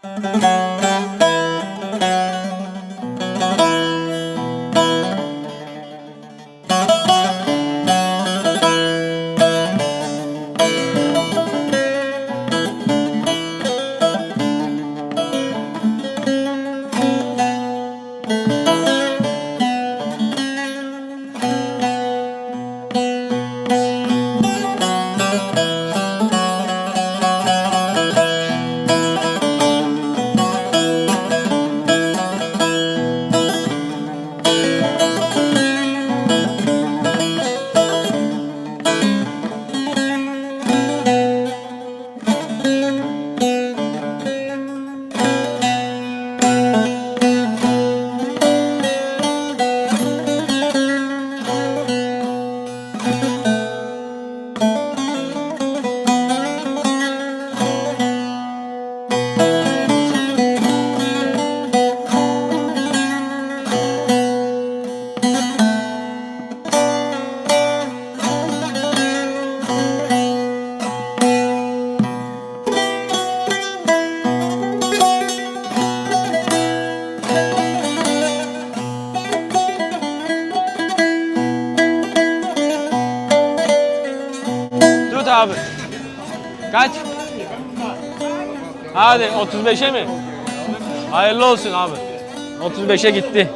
Tut 35'e mi? Hayırlı olsun abi. 35'e gitti.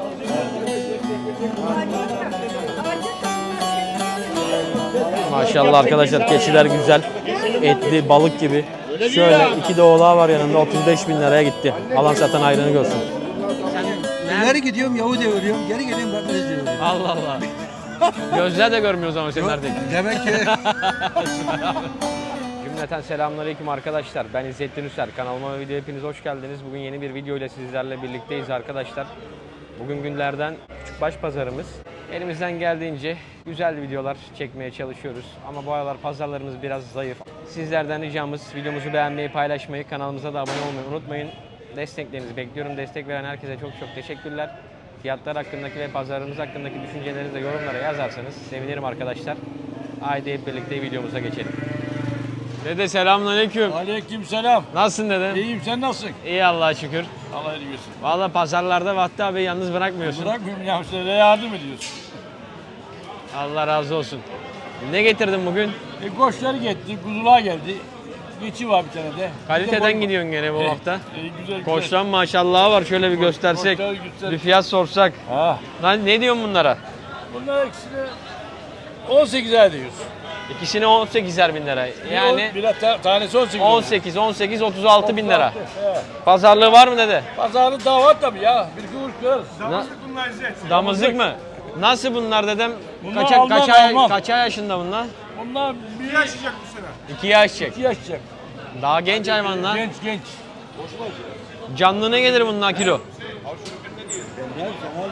Maşallah arkadaşlar keçiler güzel. Etli balık gibi. Şöyle iki de oğlağı var yanında 35 bin liraya gitti. Alan satan ayrını görsün. İleri gidiyorum Yahudi deviriyorum. Geri geliyorum ben Brez deviriyorum. Allah Allah. Gözler de görmüyoruz ama senin neredeyim. Demek ki Cümleten selamünaleyküm arkadaşlar. Ben İzzettin Üser. Kanalıma ve videoya hepiniz hoş geldiniz. Bugün yeni bir video ile sizlerle birlikteyiz arkadaşlar. Bugün günlerden Küçükbaş pazarımız. Elimizden geldiğince güzel videolar çekmeye çalışıyoruz. Ama bu aralar pazarlarımız biraz zayıf. Sizlerden ricamız videomuzu beğenmeyi, paylaşmayı, kanalımıza da abone olmayı unutmayın. Desteklerinizi bekliyorum. Destek veren herkese çok çok teşekkürler. Fiyatlar hakkındaki ve pazarımız hakkındaki düşüncelerinizi de yorumlara yazarsanız sevinirim arkadaşlar. Haydi hep birlikte videomuza geçelim. Dede selamünaleyküm. Aleyküm selam. Nasılsın dede? İyiyim sen nasılsın? İyi Allah'a şükür. Allah iyilik versin. Vallahi pazarlarda Vatı abi yalnız bırakmıyorsun. Bırakmıyorum ya size yardım ediyorsun. Allah razı olsun. Ne getirdin bugün? E koçları gitti, kuzular geldi. Geçi var bir tane de. Kaliteden Bir de gidiyorsun gene bu E, hafta. E, güzel güzel. Koçtan maşallah var şöyle bir göstersek. koçlar güzel. Bir fiyat sorsak. Ha. Lan ne diyorsun bunlara? Bunlar ikisine 18 ay diyoruz. İkisine 18'er bin lira. Yani Bir ta- tanesi 18. 18, 18, 36 bin lira. He. Pazarlığı var mı dede? Pazarı davat tabii ya. Bir kuruş kırarız. Na- Damızlık mı? Nasıl bunlar dedem? Bunlar Kaça, Alman, yaşında bunlar? Bunlar bir yaşayacak bu sene. 2 yaşayacak. 2 yaşayacak. Daha genç hayvanlar. Genç genç. Canlı ne gelir bunlar kilo?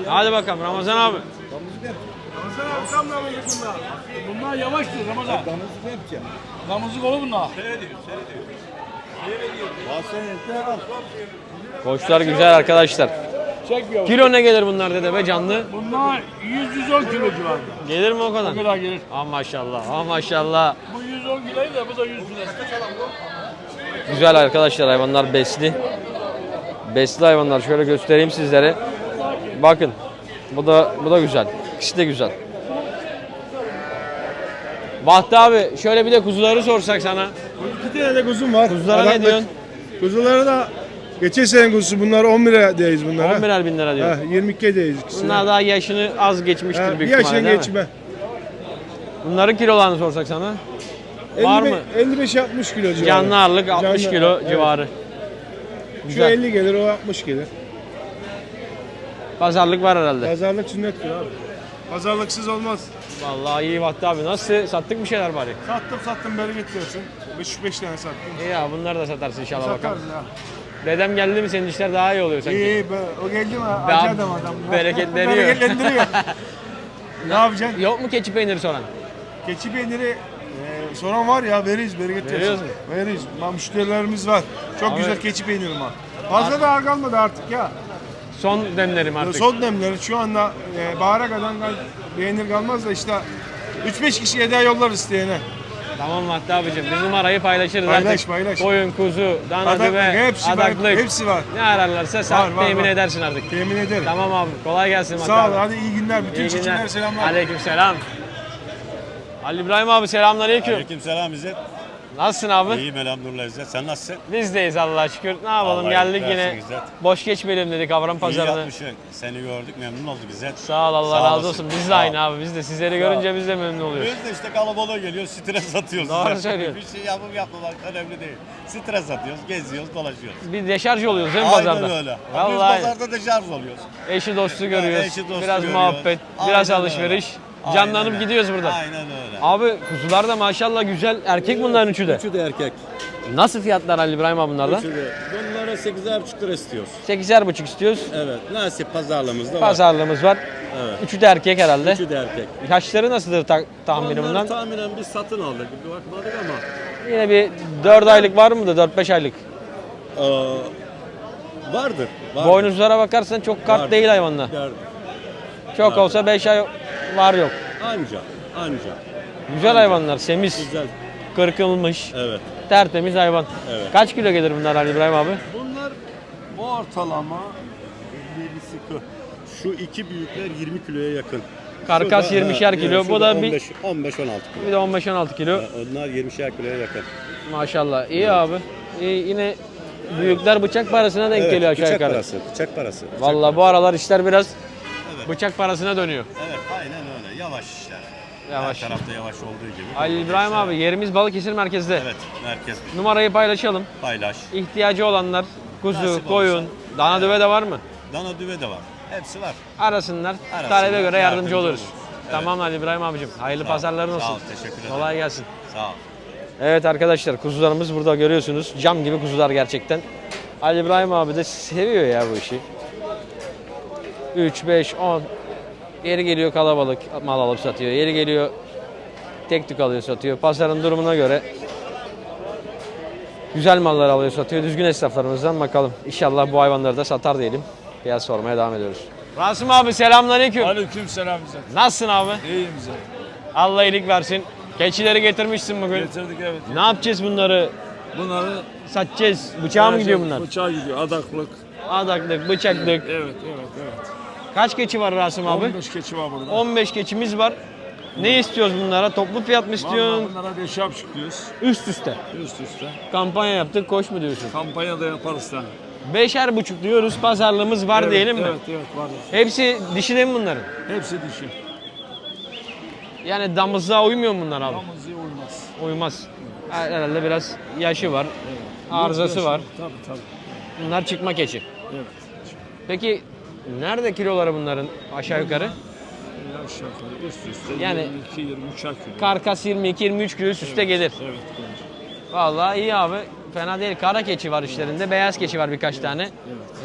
Hadi bakalım Ramazan abi. Bunlar yavaştır Ramazan. damızlık ne yapacağım? Damızlık olur bunlar. Koçlar güzel arkadaşlar. Çekmiyor. Kilo ne gelir bunlar dede be canlı? Bunlar 100-110 kilo civarında. Gelir mi o O kadar? kadar gelir. Ah maşallah, ah maşallah. Bu 110 kiloyu da bu da 100 kilo. Güzel arkadaşlar hayvanlar besli. Besli hayvanlar şöyle göstereyim sizlere. Bakın. Bu da bu da güzel. İkisi de güzel. Bahtı abi şöyle bir de kuzuları sorsak sana. İki tane de kuzum var. Kuzulara ne Adaklık. diyorsun? Kuzulara da geçen sene kuzusu bunlar 10 lira deyiz bunlara. 11'er bin lira Ha, diyor. 22 deyiz ikisine. Bunlar daha yaşını az geçmiştir Ha, bir büyük ihtimalle yaşın değil mi? geçme. Bunların kilolarını sorsak sana. Var mı? 55-60 kilo civarı. Canlı ağırlık 60 Canlı, kilo evet. civarı. Şu Güzel. 50 gelir o 60 gelir. Pazarlık var herhalde. Pazarlık sünnettir abi. Pazarlıksız olmaz. Vallahi iyi Bahtı abi. Nasıl? Sattık bir şeyler bari. Sattım sattım bereket versin. 5 tane sattım. İyi ya bunları da satarsın inşallah bakalım. Satarız ya. Dedem geldi mi senin işler daha iyi oluyor sanki. İyi be, o geldi mi? Acı adam adam. bereketleniyor. Bereketlendiriyor. ne yapacaksın? Yok mu keçi peyniri soran? Keçi peyniri e, soran var ya veririz bereket versin. Veriyoruz mu? Veririz. Ma müşterilerimiz var. Çok Abi- güzel keçi peyniri var. Fazla da kalmadı artık ya. Son demlerim artık. Son demleri şu anda e, bahara kadar peynir kalmaz da işte 3-5 kişiye daha yollar isteyene. Tamam Mahdi abicim biz numarayı paylaşırız Paylaş, artık. paylaş. Koyun, kuzu, dana, Adaklık, düve, hepsi var, adaklık. hepsi var. Ne ararlarsa sen Var, var, temin var. edersin artık. Temin ederim. Tamam abi kolay gelsin Mahdi Sağ ol. abi. Hadi iyi günler. Bütün İyi çiftçiler günler. selamlar. Aleyküm selam. Ali İbrahim abi selamünaleyküm. Aleykümselam İzzet. Nasılsın abi? İyiyim elhamdülillah İzzet. Sen nasılsın? Bizdeyiz Allah'a şükür. Ne yapalım Allah geldik yine. versin İzzet. Boş geçmeyelim dedik Avram İyi pazarını. yapmışsın. Seni gördük memnun olduk İzzet. Sağ ol Allah Sağ razı olasın. olsun. Biz de Sağ ol. aynı abi. Biz de sizleri görünce biz de memnun oluyoruz. Biz de işte kalabalığa geliyor stres atıyoruz. Doğru İzzet. söylüyorsun. Bir şey yapıp yapmamak önemli değil. Stres atıyoruz, geziyoruz, dolaşıyoruz. Bir deşarj oluyoruz değil mi Aynen pazarda? öyle. Vallahi Biz pazarda deşarj oluyoruz. eşi dostu görüyoruz. eşi dostu biraz görüyoruz. muhabbet, biraz Aynen alışveriş. öyle. Canlanıp öyle. gidiyoruz burada. Aynen öyle. Abi kuzular da maşallah güzel. Erkek bunların üçü de. Üçü de erkek. Nasıl fiyatlar Ali İbrahim abi bunlarda? Üçü de. Bunlara 8,5 lira istiyoruz. 8'er buçuk istiyoruz. Evet. Nasip pazarlığımızda var. Pazarlığımız var. Evet. Üçü de erkek herhalde. Üçü de erkek. Yaşları nasıldır ta- tahmini bundan? tahminen biz satın aldık. Bir bakmadık ama. Yine bir 4 aylık var mıdır? 4-5 aylık. Ee, vardır. vardır. Boynuzlara bakarsan çok kart Vardır. değil hayvanlar. Vardır. Çok Vardır. olsa 5 ay var yok. Anca. Anca. Güzel hayvanlar, semiz, Güzel. kırkılmış, Evet. tertemiz hayvan. Evet. Kaç kilo gelir bunlar Ali İbrahim abi? Bunlar ortalama 50'si kırk. Şu iki büyükler 20 kiloya yakın. Karkas Şurada, 20'şer he, kilo. he, Bu da şurada bir 15 15 16 kilo. bir de 15-16 kilo. Onlar 20'şer kiloya yakın. Maşallah. İyi abi. İyi, yine büyükler bıçak parasına denk Evet, geliyor aşağı bıçak yukarı. parası. Bıçak parası. bıçak Vallahi bu aralar işler biraz bıçak parasına dönüyor. Evet aynen öyle. Yavaş işler. Yavaş. Her tarafta yavaş olduğu gibi. Ali İbrahim abi yerimiz Balıkesir merkezde. Evet merkez Numarayı paylaşalım. paylaş. İhtiyacı olanlar kuzu, Nasip koyun, olursa. dana düve de var mı? Dana düve de var. Hepsi var. Arasınlar. Arasınlar, Talebe göre yardımcı yardımcı oluruz. oluruz. Evet. Tamam Ali İbrahim abicim. Hayırlı Sağ pazarların olsun. Sağ ol, teşekkür ederim. Kolay gelsin. Sağ ol. Evet arkadaşlar kuzularımız burada görüyorsunuz. Cam gibi kuzular gerçekten. Ali İbrahim abi de seviyor ya bu işi. 3, 5, 10. Yeri geliyor kalabalık mal alıp satıyor. Yeri geliyor tek tük alıyor satıyor. Pazarın durumuna göre güzel mallar alıyor satıyor. Düzgün esnaflarımızdan bakalım. İnşallah bu hayvanları da satar diyelim. Biraz sormaya devam ediyoruz. Rasım abi selamünaleyküm. Aleyküm selam İzzet. Nasılsın abi? İyiyim İzzet. Allah iyilik versin. Keçileri getirmişsin bugün. Getirdik evet. Ne yapacağız bunları? Bunları Satacağız. Bıçağa mı gidiyor bunlar? Bıçağa gidiyor. Adaklık. Adaklık, bıçaklık. Evet, evet, evet. Kaç keçi var Rasım abi? 15 keçi var burada. 15 keçimiz var. Ne istiyoruz bunlara? Toplu fiyat mı Vallahi istiyorsun? bunlara beş yap çıkıyoruz. Üst üste. Üst üste. Kampanya yaptık, koş mu diyorsun? Kampanya da yaparız da. Beşer buçuk diyoruz, pazarlığımız var evet, diyelim mi? Evet, evet var. Hepsi dişi de mi bunların? Hepsi dişi. Yani damızlığa uymuyor mu bunlar abi? Damızlığa uymaz. Uymaz. Herhalde biraz yaşı var, arızası var. Tabii tabii. Bunlar çıkma keçi. Evet. Peki nerede kiloları bunların aşağı yukarı? Aşağı yukarı üst üste Yani- 22 23 kilo. Karkas 22-23 kilo üst üste gelir. Evet. evet. Vallahi iyi abi. Fena değil. Kara keçi var işlerinde. Beyaz keçi var birkaç tane.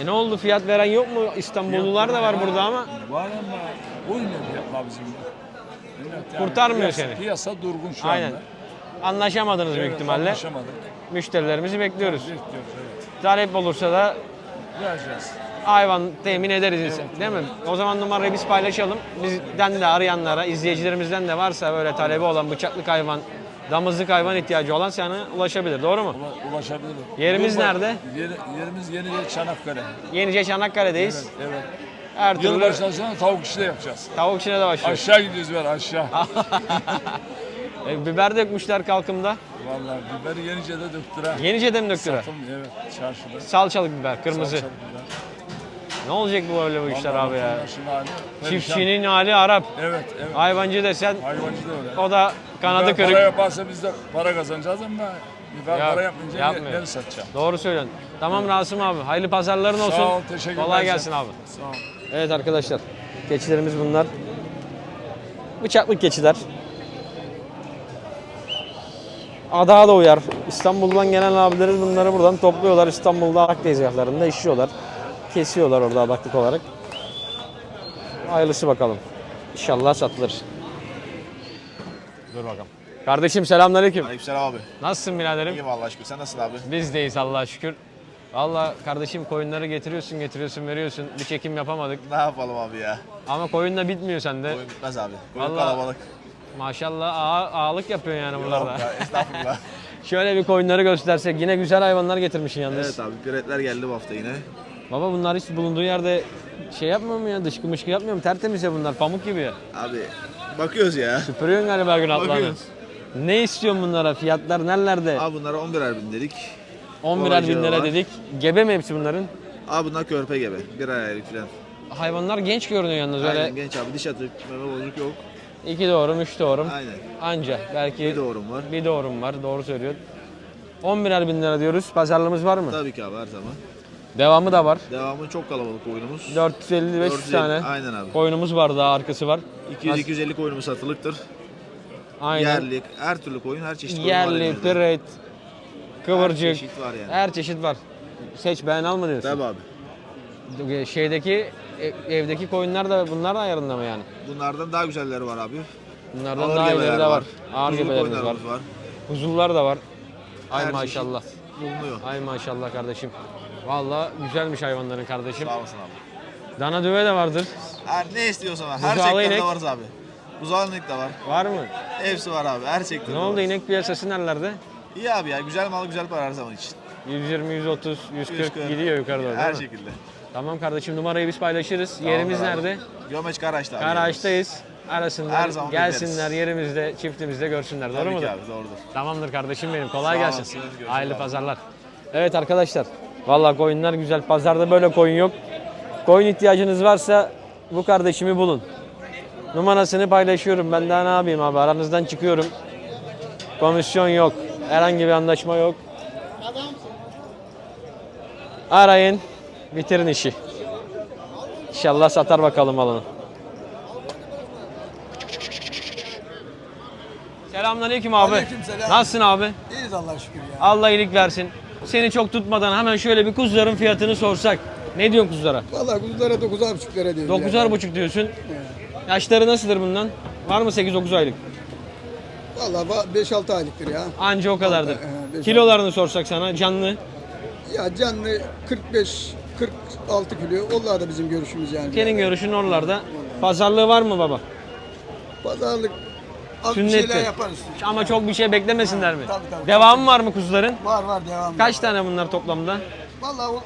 E ne oldu? Fiyat veren yok mu? İstanbullular da var burada ama. Var ama uymuyor fiyatlar bizimle. Evet, Kurtarmıyor piyasa, seni. Piyasa durgun şu Aynen. anda. Anlaşamadınız büyük Evet, ihtimalle. Anlaşamadık. Müşterilerimizi bekliyoruz. Bekliyoruz evet. Talep olursa da Vereceğiz. Hayvan temin ederiz. Değil mi? O zaman numarayı biz paylaşalım. Bizden de arayanlara, izleyicilerimizden de varsa böyle talebi olan bıçaklık hayvan, damızlık hayvan ihtiyacı olan sana ulaşabilir. Doğru mu? Ula, ulaşabilirim. Yerimiz Yılbaşı- nerede? Yer- yerimiz Yenice Çanakkale. Yenice Çanakkale'deyiz. Evet. Her türlü Yılbaşından sonra tavuk işi de yapacağız. tavuk içine de başlıyoruz. Aşağı gidiyoruz ver aşağı. E, biber dökmüşler kalkımda. Vallahi biberi Yenice'de döktüre. Yenice'de mi döktüler? Satım evet çarşıda. Salçalık biber, kırmızı. Salçalı biber. Ne olacak bu böyle bu işler abi ya? vatandaşın hali perişan. Çiftçinin hali Arap. Evet evet. Hayvancı desen Hayvancı da öyle. o da kanadı Biber Para kırık. yaparsa biz de para kazanacağız ama biber Yap- para yapmayınca yapmıyor. ne, ne satacağım? Doğru söylüyorsun. Tamam Rasım abi. Hayırlı pazarların olsun. Sağ ol teşekkürler. Kolay gelsin abi. Sağ ol. Evet arkadaşlar. Keçilerimiz bunlar. Bıçaklık keçiler. Adağa da uyar. İstanbul'dan gelen abilerimiz bunları buradan topluyorlar. İstanbul'da ak tezgahlarında işiyorlar. Kesiyorlar orada adaklık olarak. Hayırlısı bakalım. İnşallah satılır. Dur bakalım. Kardeşim selamünaleyküm. Aleykümselam abi. Nasılsın biraderim? İyiyim Allah aşkına. Sen nasılsın abi? Bizdeyiz Allah'a şükür. Valla kardeşim koyunları getiriyorsun getiriyorsun veriyorsun. Bir çekim yapamadık. Ne yapalım abi ya? Ama koyun da bitmiyor sende. Oyun bitmez abi. Oyun Vallahi- kalabalık. Maşallah ağa, ağalık yapıyor yani bunlar da. Ya, estağfurullah. Şöyle bir koyunları göstersek yine güzel hayvanlar getirmişsin yalnız. evet abi piretler geldi bu hafta yine. Baba bunlar hiç bulunduğu yerde şey yapmıyor mu ya? Dışkı mışkı yapmıyor mu? Tertemiz ya bunlar pamuk gibi. Abi bakıyoruz ya. Süpürüyorsun galiba gün. Bakıyoruz. Ne istiyorsun bunlara? Fiyatlar nerelerde? Abi bunlara 11'er bin dedik. 11 bin lira dedik. Gebe mi hepsi bunların? Abi bunlar körpe gebe. Bir aylık falan. Hayvanlar genç görünüyor yalnız öyle. Aynen genç abi diş atık, meme bozuk yok. 2 doğrum, 3 doğrum. Aynen. Anca. Belki Bir doğrum var. bir doğrum var. Doğru söylüyor. 11 bin lira diyoruz. Pazarlığımız var mı? Tabii ki abi her zaman. Devamı da var. Devamı çok kalabalık oyunumuz. 450-500 450 tane. Aynen abi. Koyunumuz var daha arkası var. 200-250 koyunumuz satılıktır. Aynen. Yerli, her türlü koyun, her çeşit koyun var Yerli, elimizde. piret, kıvırcık. Her çeşit var yani. Her çeşit var. Seç beğen alma diyorsun. Tabii abi. Şeydeki ev- evdeki koyunlar da bunlar da ayarında mı yani? Bunlardan daha güzelleri var abi. Bunlardan Ağır daha gebeler ileri de var. Ağır Kuzulu gebelerimiz var. koyunlarımız var. Kuzular da var. Ay Her maşallah. çeşit Bulunuyor. Ay maşallah kardeşim. Vallahi güzelmiş hayvanların kardeşim. Sağ olasın abi. Dana düve de vardır. Her ne istiyorsan var. Her Buzağlı sektörde inek. varız abi. Buzağlı inek de var. Var mı? Hepsi var abi. Her sektörde Ne oldu varız. inek piyasası nerelerde? İyi abi ya. Güzel mal güzel para her zaman için. 120, 130, 140 140. gidiyor yukarı doğru Her değil mi? şekilde. Tamam kardeşim numarayı biz paylaşırız. Yerimiz Tamamdır abi. nerede? Gömeç Karaağaç'ta abi. Karaağaç'tayız. Arasınlar, Her zaman gelsinler bekleriz. yerimizde, çiftimizde görsünler. Doğru Tabii mudur? ki abi doğrudur. Tamamdır kardeşim benim. Kolay Sağ gelsin. olasın, görüşürüz Hayırlı abi. pazarlar. Evet arkadaşlar. Vallahi koyunlar güzel. Pazarda böyle koyun yok. Koyun ihtiyacınız varsa bu kardeşimi bulun. Numarasını paylaşıyorum. Ben daha ne yapayım abi? Aranızdan çıkıyorum. Komisyon yok. Herhangi bir anlaşma yok. Arayın. Bitirin işi. İnşallah satar bakalım malını. Selamünaleyküm abi. Aleykümselam. Nasılsın abi? İyiyiz Allah'a şükür ya. Allah iyilik versin. Seni çok tutmadan hemen şöyle bir kuzuların fiyatını sorsak. Ne diyorsun kuzulara? Valla kuzulara 9,5 lira diyoruz. Dokuzar buçuk diyorsun. Yaşları nasıldır bundan? Var mı 8-9 aylık? Valla 5-6 aylıktır ya. Anca o kadardır. Altı, he, beş, Kilolarını sorsak sana canlı. Ya canlı 45 46 kilo. Onlar da bizim görüşümüz yani. Senin görüşün oralarda. Pazarlığı var mı baba? Pazarlık az bir şeyler yaparız. Ama çok bir şey beklemesinler mi? Tabii, tabii. Devamı var mı kuzuların? Var var devam. Kaç tane bunlar toplamda? Valla o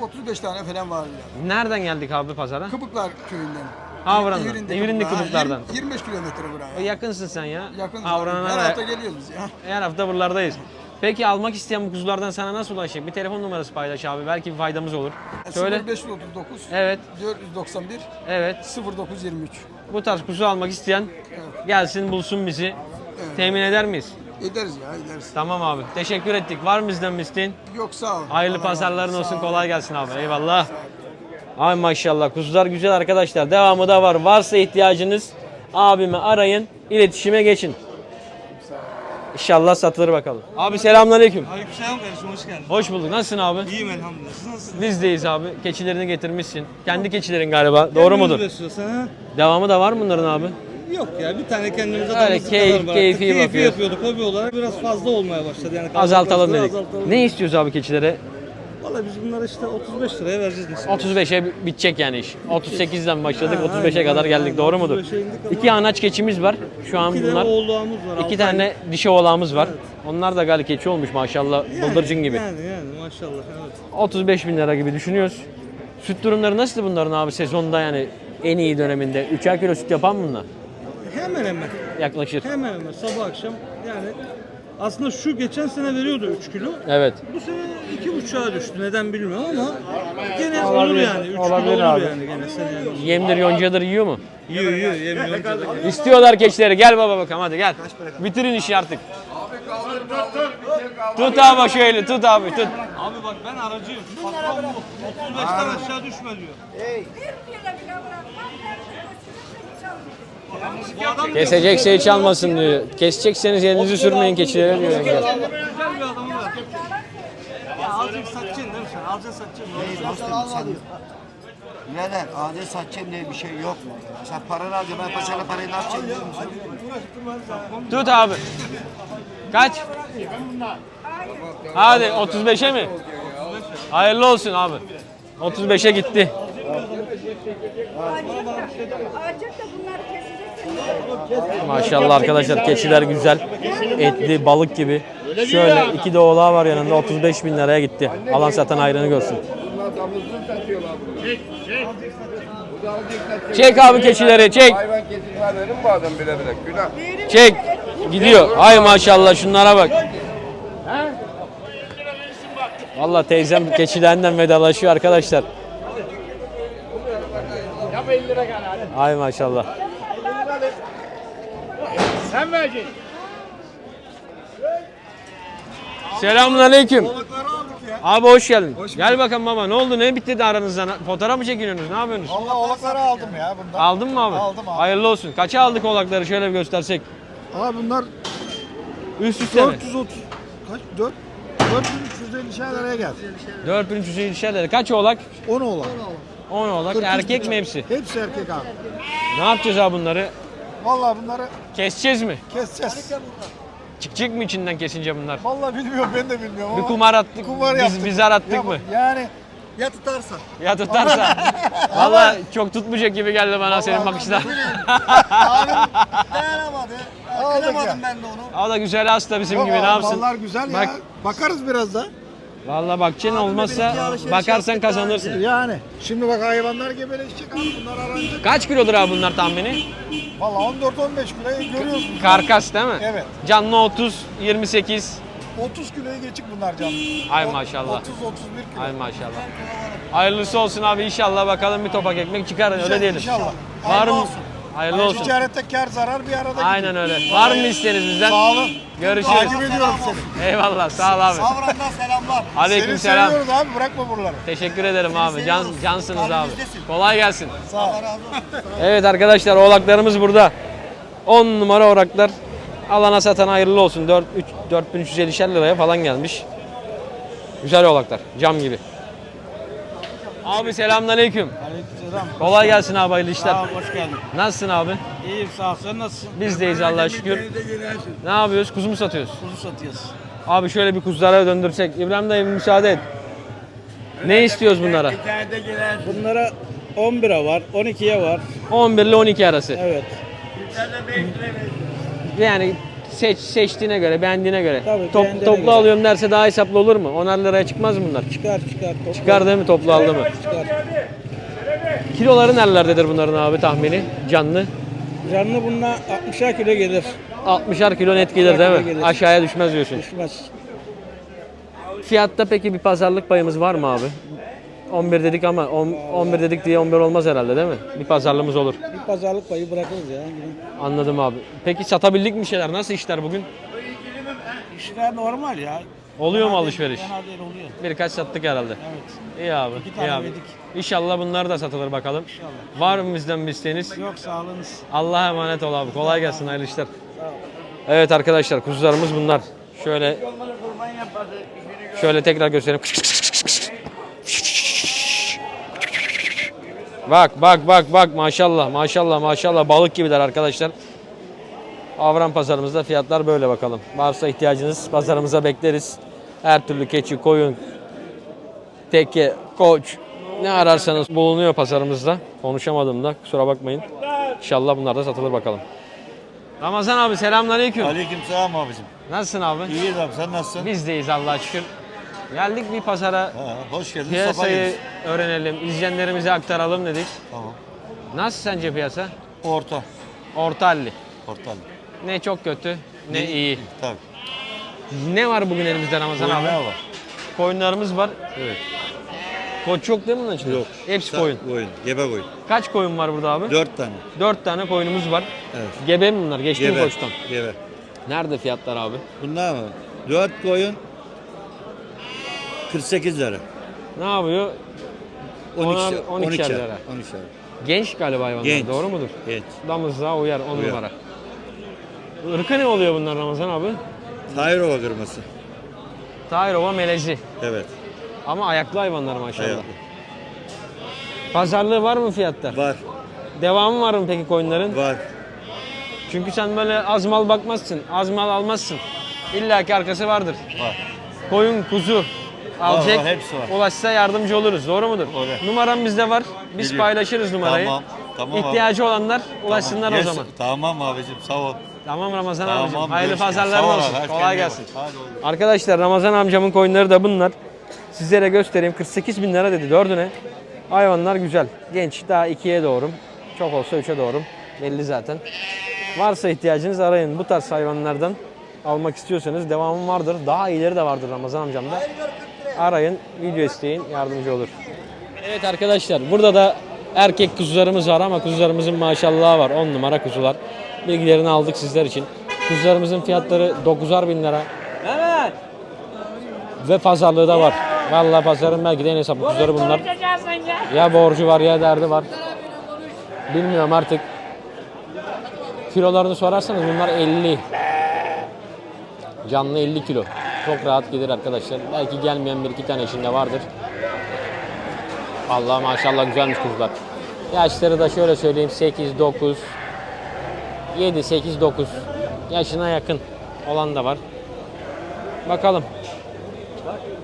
35 tane falan var ya. Nereden geldik abi pazara? Kıbıklar köyünden. Havran'dan. İvrin'de Kıbıklar. Ha, Kıbıklardan. 20 25 kilometre buraya. E, Yakınsın sen ya. Yakın. Avran'a Her hafta geliyoruz biz ya. Her hafta buralardayız. Peki almak isteyen bu kuzulardan sana nasıl ulaşacak? Bir telefon numarası paylaş abi. Belki bir faydamız olur. Söyle. 0539 Evet, 491 evet. 0923. Bu tarz kuzu almak isteyen gelsin bulsun bizi. Temin eder miyiz? Ederiz ya ederiz. Tamam abi. Teşekkür ettik. Var mı bizden bir isteğin? Yok sağ ol. Hayırlı Allah razı pazarların olsun. olsun. Sağ ol. Kolay gelsin abi. Eyvallah. Ay maşallah. Kuzular güzel arkadaşlar. Devamı da var. Varsa ihtiyacınız abimi arayın. iletişime geçin. İnşallah satılır bakalım. Abi selamünaleyküm. Aleykümselam kardeşim hoş geldin. Hoş bulduk. Nasılsın abi? İyiyim elhamdülillah. Siz nasılsınız? Bizdeyiz abi. Keçilerini getirmişsin. Kendi keçilerin galiba. Doğru mudur? Devamı da var mı bunların abi? Yok ya bir tane kendimize Öyle damızlık keyif- kadar var. keyfi Keyfi bakıyoruz. yapıyorduk hobi olarak biraz fazla olmaya başladı yani. Azaltalım dedik. Ne istiyoruz abi keçilere? Valla biz bunları işte 35 liraya vereceğiz nasıl? 35'e bitecek yani iş. 38'den başladık Ha, 35'e aynen, kadar geldik. Doğru mudur? 35'e indik ama- İki anaç keçimiz var. Şu an İki tane bunlar. oğulluğumuz var. İki altı tane dişi oğlağımız var. Onlar da galiba keçi olmuş maşallah. aylık. Bıldırcın gibi. Yani yani maşallah evet. 35 bin lira gibi düşünüyoruz. Süt durumları nasıl bunların abi sezonda yani en iyi döneminde? 3'er kilo süt yapan mı bunlar? Hemen hemen. Yaklaşır. Hemen hemen sabah akşam yani aslında şu geçen sene veriyordu 3 kilo. Evet. Bu sene iki buçuğa düştü. Neden bilmiyorum ama gene olur Olabilir, yani. 3 kilo olabilir olur abi. yani gene sene yani. Yemdir yoncadır yiyor mu? Yiyor yiyor yemiyor. İstiyorlar keçileri. Gel baba bakalım hadi gel. Bitirin işi artık. Tut abi şöyle tut abi tut. Abi bak ben aracıyım. Patron bu. 35'ten aşağı düşme diyor. Bu adam Kesecek şey çalmasın diyor. Kesecekseniz elinizi sürmeyin keçilere diyor. alacaksın satacaksın değil mi sen? Alacaksın satacaksın. Birader adet satacağım diye bir şey yok mu? Sen paranı alacaksın ben sana parayı ne yapacağım? Tut abi. Kaç? Hadi 35'e mi? Hayırlı olsun abi. 35'e gitti. Ağacak da. Maşallah arkadaşlar keçiler güzel. Etli balık gibi. Şöyle iki de oğlağı var yanında 35 bin liraya gitti. Alan satan ayrını görsün. Çek abi keçileri çek. Hayvan kesin verir mi bu adam bile bile? Günah. Çek. Gidiyor. Ay maşallah şunlara bak. Vallahi teyzem keçilerinden vedalaşıyor arkadaşlar. Ay maşallah. Sen vereceksin. Selamun aleyküm. Abi hoş geldin. Gel bakalım baba ne oldu ne bitti de aranızda? Fotoğraf mı çekiniyorsunuz ne yapıyorsunuz? Allah oğlakları aldım ya bundan. Aldın mı abi? Aldım abi. Hayırlı olsun. Kaça aldık oğlakları şöyle bir göstersek. Abi bunlar Üst üste mi? 430 kaç 4 4350 şeylere geldi. 4300 işler Kaç oğlak? 10 oğlak. 10 oğlak. 43 Erkek mi hepsi? Hepsi erkek abi. Ne yapacağız abi bunları? Vallahi bunları Keseceğiz mi? keseceğiz. Çıkacak mı içinden kesince bunlar? Vallahi bilmiyorum ben de bilmiyorum. Bir ama kumar attık. kumar biz, yaptık. biz arattık Ya- mı? Yani ya tutarsa. Ya tutarsa. Valla çok tutmayacak gibi geldi bana senin bakışlar. Dayanamadı. Kıramadım ben de onu. o da güzel hasta bizim gibi ne yapsın? Mallar güzel Bak. ya. Bakarız biraz da. Valla bakacaksın olmazsa bakarsan kazanırsın. Yani. Şimdi bak hayvanlar gebeleşecek abi. Bunlar aranacak. Kaç kilodur abi bunlar tahmini? Vallahi 14-15 kiloyu görüyorsunuz. Karkas değil mi? Evet. Canlı 30, 28. 30 kiloyu geçik bunlar canlı. Ay maşallah. 30-31 kilo. Ay maşallah. Hayırlısı olsun abi inşallah bakalım bir topak ekmek çıkar öyle diyelim. İnşallah. Var mı? olsun. Hayırlı olsun. Ticarette kar zarar bir arada Aynen gidiyor. öyle. Var mı isteğiniz bizden? Sağ olun. Görüşürüz. Takip ediyorum seni. Eyvallah sağ ol abi. Savran'dan selamlar. Aleyküm Seni selam. seviyoruz abi bırakma buraları. Teşekkür ederim abi. Can, cansınız abi. Kolay gelsin. Sağ ol. Evet arkadaşlar oğlaklarımız burada. 10 numara oğlaklar. Alana satan hayırlı olsun. 4 3 4350 liraya falan gelmiş. Güzel oğlaklar. Cam gibi. Abi selamünaleyküm. Aleykümselam. Kolay gelsin abi hayırlı işler. Sağ ol, hoş geldin. Nasılsın abi? İyiyim sağ ol. Sen nasılsın? Biz deyiz Allah'a şükür. Ne yapıyoruz? Kuzu mu satıyoruz? Kuzu satıyoruz. Abi şöyle bir kuzulara döndürsek. İbrahim dayı müsaade et. Ne istiyoruz bunlara? Bunlara 11'e var, 12'ye var. 11 ile 12 arası. Evet. Yani seç seçtiğine göre, beğendiğine göre. Tabii, Top- beğendiğine toplu göre. alıyorum derse daha hesaplı olur mu? 10 liraya çıkmaz mı bunlar? Çıkar çıkar. Topla. Çıkar değil mi toplu aldı mı? Çıkar. Kiloları nerelerdedir bunların abi tahmini? Canlı. Canlı bununla 60'a kilo gelir. 60'ar kilo net gelir değil mi? Gelir. Aşağıya düşmez diyorsun. Düşmez. Fiyatta peki bir pazarlık payımız var mı abi? 11 dedik ama on- 11 dedik diye 11 olmaz herhalde değil mi? Bir pazarlığımız olur. Bir pazarlık payı bırakırız ya. Anladım abi. Peki satabildik mi şeyler? Nasıl işler bugün? İşler normal ya. Oluyor mu alışveriş? Fena değil oluyor. Birkaç sattık herhalde. Evet. İyi abi. İki tane iyi abi. yedik. İnşallah bunlar da satılır bakalım. İnşallah. Var mı bizden bir isteğiniz? Yok sağlığınız. Allah'a emanet ol abi. Kolay gelsin. Hayırlı işler. Evet arkadaşlar kuzularımız bunlar. Şöyle Şöyle tekrar göstereyim. Bak bak bak bak maşallah maşallah maşallah balık gibiler arkadaşlar. Avran pazarımızda fiyatlar böyle bakalım. Varsa ihtiyacınız pazarımıza bekleriz. Her türlü keçi, koyun, teke, koç ne ararsanız bulunuyor pazarımızda. Konuşamadım da kusura bakmayın. İnşallah bunlar da satılır bakalım. Ramazan abi selamünaleyküm. Aleykümselam abicim. Nasılsın abi? İyiyiz abi sen nasılsın? Bizdeyiz Allah'a şükür. Geldik bir pazara Ha, hoş geldin. Piyasayı öğrenelim, izleyenlerimize aktaralım dedik. Tamam. Nasıl sence piyasa? Orta. Orta halli. Orta. Ne çok kötü, ne iyi. Tabii. Ne var bugün elimizde Ramazan Bugün abi? ne var? Koyunlarımız var. Evet. Koç yok değil mi bunun içinde? Yok. Hepsi koyun. Koyun. Gebe koyun. Kaç koyun var burada abi? Dört tane. Dört tane koyunumuz var. Evet. Gebe mi bunlar? Geçti mi Gebe. koçtan? Gebe. Nerede fiyatlar abi? Bunlar mı? Dört koyun. 48 lira. Ne yapıyor? 12 Onar- 12'er 12 lira. lira. 12 lira. Genç galiba hayvanlar. Genç. Doğru mudur? Genç. Damızlığa uyar on Uyar. numara. Irkı ne oluyor bunlar Ramazan abi? Tayrova kırması. Tayrova melezi. Evet. Ama ayaklı hayvanlar maşallah. Ayaklı. Pazarlığı var mı fiyatta? Var. Devamı var mı peki koyunların? Var. Çünkü sen böyle az mal bakmazsın, az mal almazsın. İlla ki arkası vardır. Var. Koyun, kuzu alacak, var, hepsi var. ulaşsa yardımcı oluruz. Doğru mudur? Doğru. Numaram bizde var. Biz Biliyorum. paylaşırız numarayı. Tamam. Tamam abi. İhtiyacı olanlar ulaşsınlar o Yes, zaman. Tamam abicim sağ ol. Tamam Ramazan Tamam, amcam. Hayırlı görüşürüz. pazarlar Sağ ol olsun. Kolay gelsin. Hadi oğlum. Arkadaşlar Ramazan amcamın koyunları da bunlar. Sizlere göstereyim. 48 bin lira dedi dördüne. Hayvanlar güzel. Genç daha ikiye doğru. Çok olsa üçe doğru. Belli zaten. Varsa ihtiyacınız arayın. Bu tarz hayvanlardan almak istiyorsanız devamı vardır. Daha iyileri de vardır Ramazan amcamda. Arayın, video isteyin, yardımcı olur. Evet arkadaşlar burada da erkek kuzularımız var ama kuzularımızın maşallahı var. 10 numara kuzular. Bilgilerini aldık sizler için. Kuzularımızın fiyatları 9'ar bin lira. Ve pazarlığı da var. Vallahi pazarın belki de en hesaplı kuzuları bunlar. Ya borcu var ya derdi var. Bilmiyorum artık. Kilolarını sorarsanız bunlar 50. Canlı 50 kilo. Çok rahat gelir arkadaşlar. Belki gelmeyen bir iki tane içinde vardır. Allah maşallah güzelmiş kuzular. Yaşları da şöyle söyleyeyim 8, 9, 7, 8, 9 yaşına yakın olan da var. Bakalım.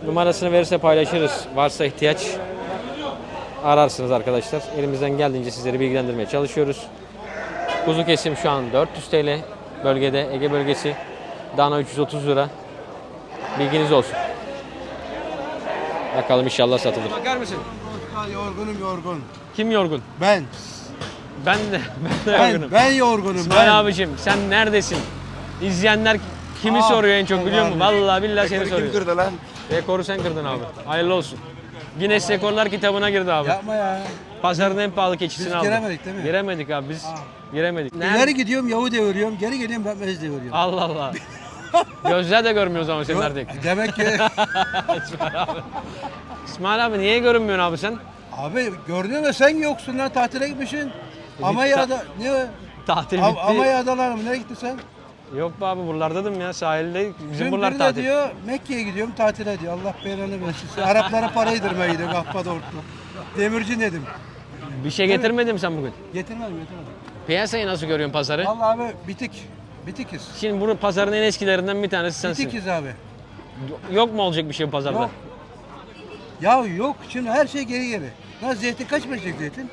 Numarasını verirse paylaşırız. Varsa ihtiyaç ararsınız arkadaşlar. Elimizden geldiğince sizleri bilgilendirmeye çalışıyoruz. Kuzu kesim şu an 400 TL bölgede Ege bölgesi. Dana 330 lira. Bilginiz olsun. Bakalım inşallah satılır. Bakar mısın? Yorgunum yorgun. Kim yorgun? Ben. Ben de ben de yorgunum. Ben, ben yorgunum. İsmail abicim sen neredesin? İzleyenler kimi Aa, soruyor en çok biliyor musun? Vallahi billahi seni soruyor. kırdı lan? Rekoru sen kırdın abi. Hayırlı olsun. Guinness Rekorlar kitabına girdi abi. Yapma ya. Pazarın en pahalı keçisini Biz aldı. giremedik değil mi? Giremedik abi biz. Giremedik. İleri gidiyorum yavu deviriyorum. Geri geliyorum ben mez deviriyorum. Allah Allah. Gözler de görmüyor o zaman senin artık. Demek ki İsmail abi. İsmail abi niye görünmüyorsun abi sen? abi görünüyor mu sen yoksun lan tatile gitmişsin. Amaya'da ne o? Tatil bitti. Amaya'dalar mı? Nereye gittin sen? Yok be abi buralardadım ya sahilde. Bizim Dün buralar biri de tatil. diyor Mekke'ye gidiyorum tatile diyor. Allah belanı versin. Araplara para yedirmeye gidiyor Gahpada orta. Demirci dedim. Bir şey getirmedin mi sen bugün? Getirmedim getirmedim. Piyasayı nasıl görüyorsun pazarı? Vallahi abi bitik. Bitikiz. Şimdi bunu pazarın en eskilerinden bir tanesi sensin. Bitikiz abi. Yok mu olacak bir şey bu pazarda? Yok. Ya yok şimdi her şey geri geri. Lan zeytin kaç verecek zeytin?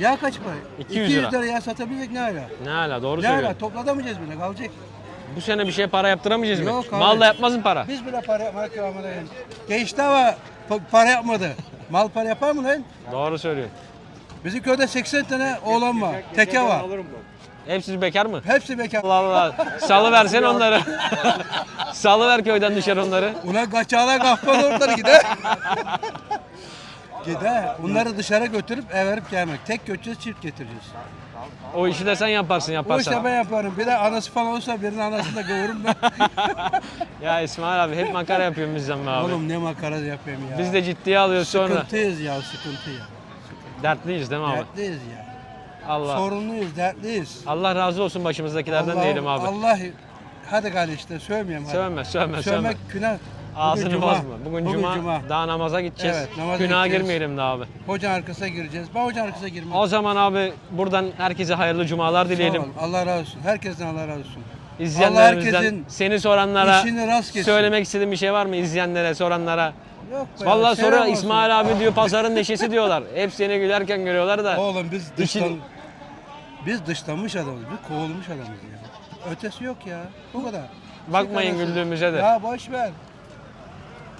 Yağ kaç para? 200 lira. lira yağ satabilecek ne hala? Ne hala doğru Ne söylüyorsun. toplatamayacağız bile kalacak. Bu sene bir şey para yaptıramayacağız mı? Yok abi. Mal da yapmaz mı para? Biz bile para yapmak yani. Gençti ama pa- para yapmadı. Mal para yapar mı lan? Doğru söylüyorsun. Bizim köyde 80 tane oğlan var. Teke var. Hepsi bekar mı? Hepsi bekar. Allah Allah. Salı versen onları. Salı ver köyden dışarı onları. Ulan kaçağlar kahpalı ortaları gider. gider. Bunları dışarı götürüp ev verip gelmek. Tek götüreceğiz çift getireceğiz. O işi de sen yaparsın Bu yaparsan. işte ben yaparım. Bir de anası falan olsa birinin anasını da kavururum ben. Ya İsmail abi hep makara yapıyorsun bizden be abi. Oğlum ne makara yapayım ya. Biz de ciddiye alıyoruz sonra. Sıkıntıyız ya sıkıntı ya. Dertliyiz değil mi abi? Dertliyiz ya. Allah. Sorunluyuz, dertliyiz. Allah razı olsun başımızdakilerden Allah- diyelim abi. Allah hadi gari işte sövmeyeyim hadi. Sövme, sövme, sövme. Sövmek günah. Bugün Ağzını cuma. bozma. Bugün, cuma, daha namaza gideceğiz. Evet, namaza Günaha gideceğiz. girmeyelim de abi. Hocanın arkasına gireceğiz. Ben hocanın arkasına girmem. O zaman abi buradan herkese hayırlı cumalar Sağ dileyelim. ol, Allah razı olsun. Herkesten Allah razı olsun. İzleyenlerimizden herkesin seni soranlara işini rast geçsin. söylemek istediğin bir şey var mı izleyenlere, soranlara? Yok be Vallahi ya, sonra olsun. İsmail abi diyor pazarın neşesi diyorlar. Hep seni gülerken görüyorlar da. Oğlum biz İşin- dıştan biz dışlanmış adamız. Biz kovulmuş adamız ya. Ötesi yok ya. Bu kadar. Bakmayın kadar. güldüğümüze de. Ya boş ver.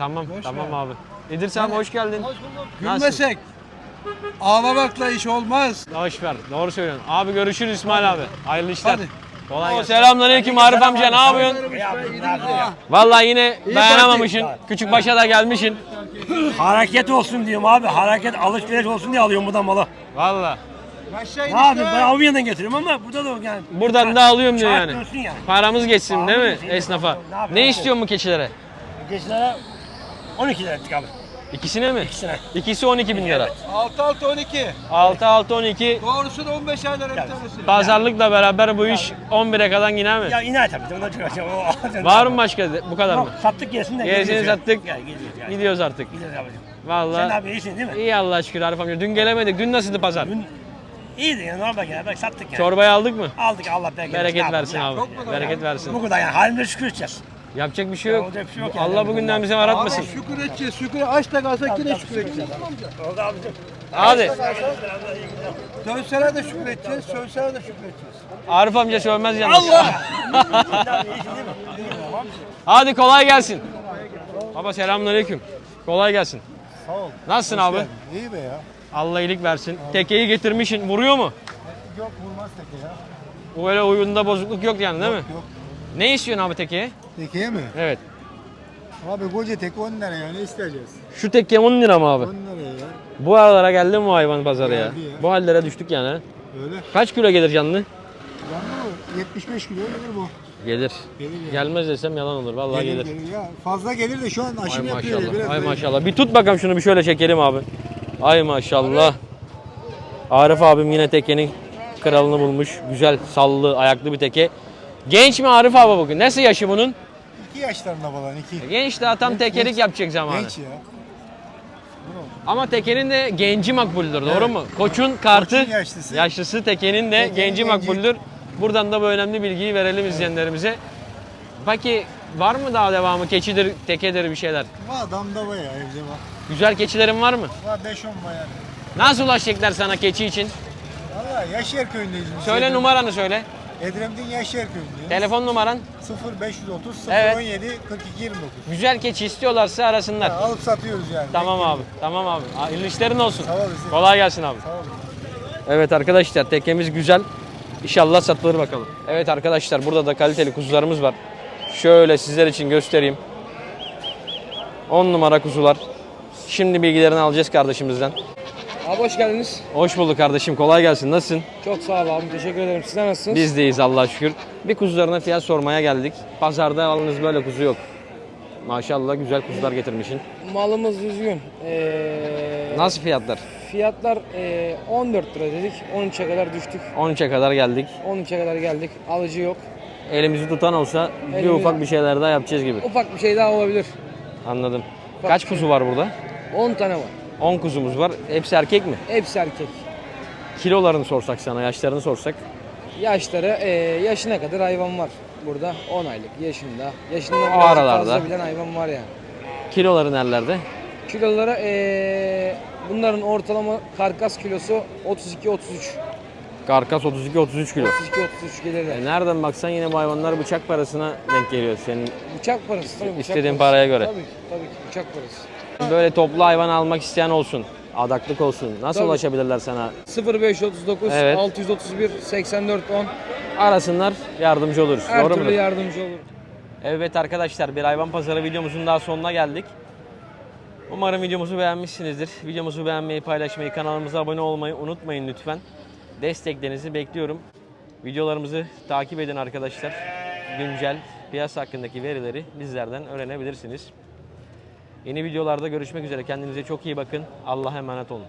Tamam, boş tamam ver. abi. İdris abi hoş geldin. Nasılsın? Gülmesek ağlamakla iş olmaz. Hoş ver. Doğru söylüyorsun. Abi görüşürüz İsmail abi. Hayırlı işler. Hadi. Kolay gelsin. Selamünaleyküm Arif amca. Ne yapıyorsun? Vallahi yine dayanamamışsın. Küçük başa da gelmişsin. Hareket olsun diyorum abi. Hareket alışveriş olsun diye alıyorum buradan malı. Vallahi. Ne yapayım ben Avya'dan getiriyorum ama burada da yani. Buradan da alıyorum diyor yani. dönsün yani. Paramız geçsin değil mi Paramız geçsin. esnafa? Ne yapayım? Ne istiyorsun bu keçilere? Geçilere 12 lira ettik abi. İkisine mi? İkisine. İkisi 12 bin lira. 6 6 12. 6 6 12 Doğrusu da 15 aylar bir tanesi. pazarlıkla beraber bu iş 11'e kadar iner mi? Ya iner tabii. Ondan çıkacağım. Var mı başka de- bu kadar mı? Yok sattık gelsin de. Gidiyoruz ya. sattık. Gel gidiyoruz ya. Gidiyoruz artık. Gidiyoruz abicim. Sen Vallahi abi iyisin değil mi? iyi Allah şükür Arif amca. Dün gelemedik. Dün nasıldı pazar? Dün iyiydi yani normal gene. Bak sattık yani. Çorbayı aldık mı? Aldık Allah bereket, Bereket versin abi. Bereket versin. Bu kadar yani halimize şükür edeceğiz. Yapacak bir şey yok. Olacak bir şey yok Allah yani. bugünden bize aratmasın. Abi şükür edeceğiz. Şükür aç da kalsak yine şükür edeceğiz. Oldu abicim. Hadi. Sövseler de şükür edeceğiz. Sövseler de şükür edeceğiz. Arif amca sövmez yalnız. Allah! Hadi kolay gelsin. Baba selamünaleyküm. Kolay gelsin. Sağ ol. Nasılsın abi? İyi be ya. Allah iyilik versin. Tekeyi getirmişsin. Vuruyor mu? Yok vurmaz teke ya. Bu öyle oyunda bozukluk yok yani değil mi? Yok. Ne istiyorsun abi tekeye? Tekeye mi? Evet. Abi koca tek 10 lira ya ne isteyeceğiz? Şu tekke 10 lira mı abi? 10 lira ya. Bu aralara geldi mi bu hayvan pazarı ya? Ya. Bu hallere düştük yani. Öyle. Kaç kilo gelir canlı? Yani bu 75 kilo gelir bu. Gelir. Gelir ya. Gelmez desem yalan olur. Vallahi gelir. ya. Fazla gelir de şu an Ay aşım yapıyor ya. maşallah. Biraz Ay maşallah. Bir tut bakalım şunu bir şöyle çekelim abi. Ay maşallah. Arif abim yine tekenin kralını bulmuş. Güzel, sallı, ayaklı bir teke. Genç mi Arif abi bugün? Nasıl yaşı bunun? 2 yaşlarında falan 2. Genç daha tam tekerik yapacak zamanı. Genç ya. Ama tekenin de genci makbuldür doğru mu? Koçun kartı Koçun yaşlısı. tekenin de Tekenin genci genci. makbuldür. Buradan da bu önemli bilgiyi verelim izleyenlerimize. Peki var mı daha devamı? Keçidir, tekedir bir şeyler. Var damda var ya evde var. Güzel keçilerin var mı? Var 5-10 var yani. Nasıl ulaşacaklar sana keçi için? Valla Yaşar köyündeyiz biz. Söyle numaranı söyle. Edremit'in Yaşar köyündeyiz. Telefon numaran. 0530 Evet. 017 42 29. Güzel keçi istiyorlarsa arasınlar. Alıp satıyoruz yani. Tamam abi. Tamam abi. Hayırlı işlerin olsun. Sağ olasın. Kolay gelsin abi. Sağ olun. Evet arkadaşlar tekemiz güzel. İnşallah satılır bakalım. Evet arkadaşlar burada da kaliteli kuzularımız var. Şöyle sizler için göstereyim. 10 numara kuzular. Şimdi bilgilerini alacağız kardeşimizden. Abi hoş geldiniz. Hoş bulduk kardeşim. Kolay gelsin. Nasılsın? Çok sağ ol abi. Teşekkür ederim. Sizler nasılsınız? Biz deyiz Allah'a şükür. Bir kuzularına fiyat sormaya geldik. Pazarda yalnız böyle kuzu yok. Maşallah güzel kuzular getirmişsin. Malımız düzgün. Ee, Nasıl fiyatlar? Fiyatlar ee, 14 lira dedik. 13'e kadar düştük. 13'e kadar geldik. 13'e kadar geldik. Alıcı yok. Elimizi tutan olsa bir ufak bir şeyler daha yapacağız gibi. Ufak bir şey daha olabilir. Anladım. Kaç kuzu var burada? 10 tane var. 10 kuzumuz var. Hepsi erkek mi? Hepsi erkek. Kilolarını sorsak sana, yaşlarını sorsak. Yaşları ee, yaşına kadar hayvan var. Burada 10 aylık yaşında. Yaşından O biraz aralarda. fazla bilen hayvan var yani. Kiloları nerelerde? Kiloları ee, bunların ortalama karkas kilosu 32-33. Karkas 32-33 kilo. 32-33 gelirler. E nereden baksan yine bu hayvanlar bıçak parasına denk geliyor senin. Bıçak parası tabii. bıçak İstediğin parası. paraya göre. Tabii ki, tabii ki bıçak parası. Böyle toplu hayvan almak isteyen olsun. Adaklık olsun. Nasıl Tabii. ulaşabilirler sana? 0539 Evet. 631 84 10 Arasınlar, yardımcı oluruz. her Doğru türlü mudur? yardımcı olur. Evet arkadaşlar bir hayvan pazarı videomuzun daha sonuna geldik. Umarım videomuzu beğenmişsinizdir. Videomuzu beğenmeyi, paylaşmayı, kanalımıza abone olmayı unutmayın lütfen. Desteklerinizi bekliyorum. Videolarımızı takip edin arkadaşlar. Güncel piyasa hakkındaki verileri bizlerden öğrenebilirsiniz. Yeni videolarda görüşmek üzere. Kendinize çok iyi bakın. Allah'a emanet olun.